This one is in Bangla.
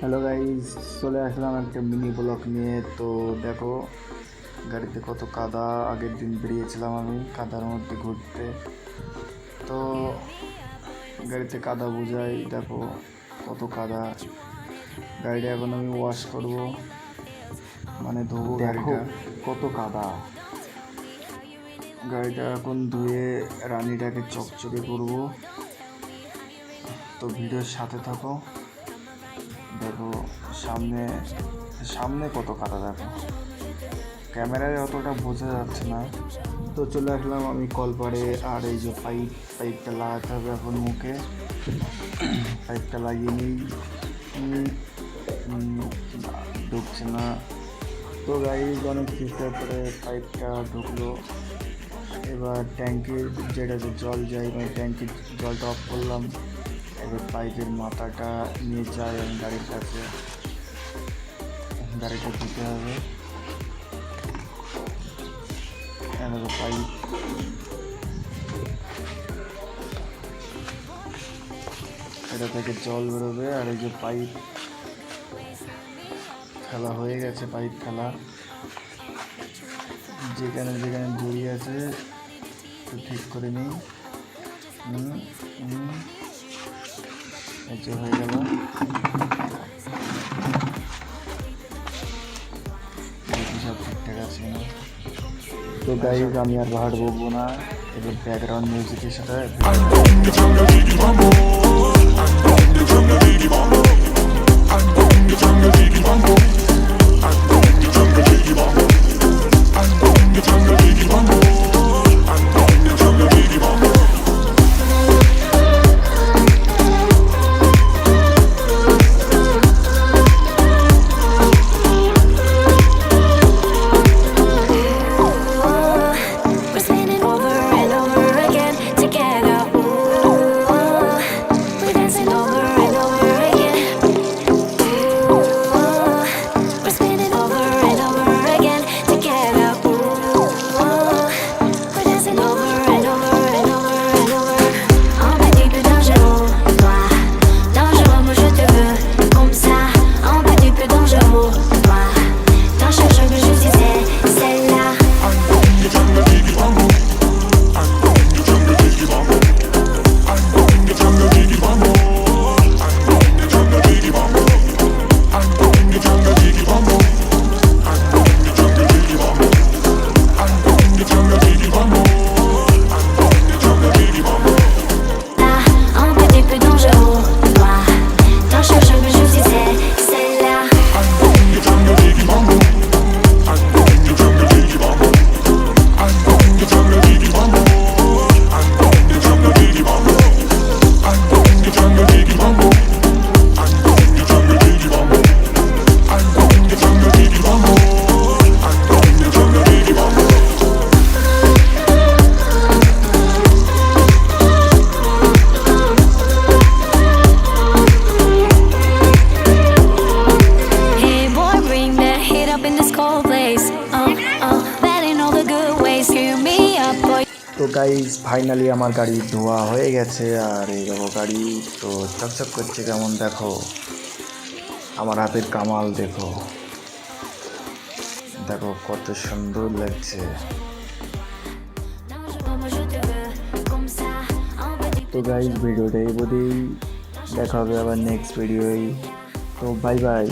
হ্যালো গাইজ চলে আসলাম একটা মিনি ব্লক নিয়ে। তো দেখো গাড়িতে কত কাদা। আগের দিন বেরিয়েছিলাম আমি কাদার মধ্যে ঘুরতে। তো গাড়িতে কাদা বোঝাই দেখো কত কাদা। গাড়িটা এখন আমি ওয়াশ করব। মানে ধোবো দেখো গাড়িটা। কত কাদা। গাড়িটা এখন ধুয়ে রানিটাকে চকচকে করব। তো ভিডিওর সাথে থাকো। দেখো, সামনে সামনে কত কাদা দেখো। ক্যামেরায় অতটা বোঝা যাচ্ছে না। তো চলে আসলাম আমি কলপারে আর এই যে পাইপ পাইপটা লাগাতে হবে এখন মুখে। পাইপটা লাগিয়ে নিই। ঢুকছে না। তো গাড়ি অনেক চেষ্টার পরে পাইপটা ঢুকলো। এবার ট্যাঙ্কির যেটাতে জল যায় মানে ট্যাঙ্কির জলটা অফ করলাম। এবার পাইপের মাথাটা নিয়ে যায় আমি গাড়ির কাছে। গাড়িটা দিতে হবে। পাইপ। এটা থেকে জল বেরোবে আর এই যে পাইপ খেলা হয়ে গেছে পাইপ খেলা। যেখানে যেখানে জড়িয়ে আছে ঠিক করে নিই। হুম, হুম। এই যে হয়ে গেল সব ঠিকঠাক আছে। তো গাইজ আমি আর ভাড় বলব না এবার ব্যাকগ্রাউন্ড মিউজিকের সাথে তো গাইজ ফাইনালি আমার গাড়ি ধোয়া হয়ে গেছে আর এই দেখো গাড়ি তো চকচক করছে কেমন দেখো আমার হাতের কামাল দেখো দেখো কত সুন্দর লাগছে তো গাইজ ভিডিওটা এই বোধই দেখা হবে আবার নেক্সট ভিডিওই তো বাই বাই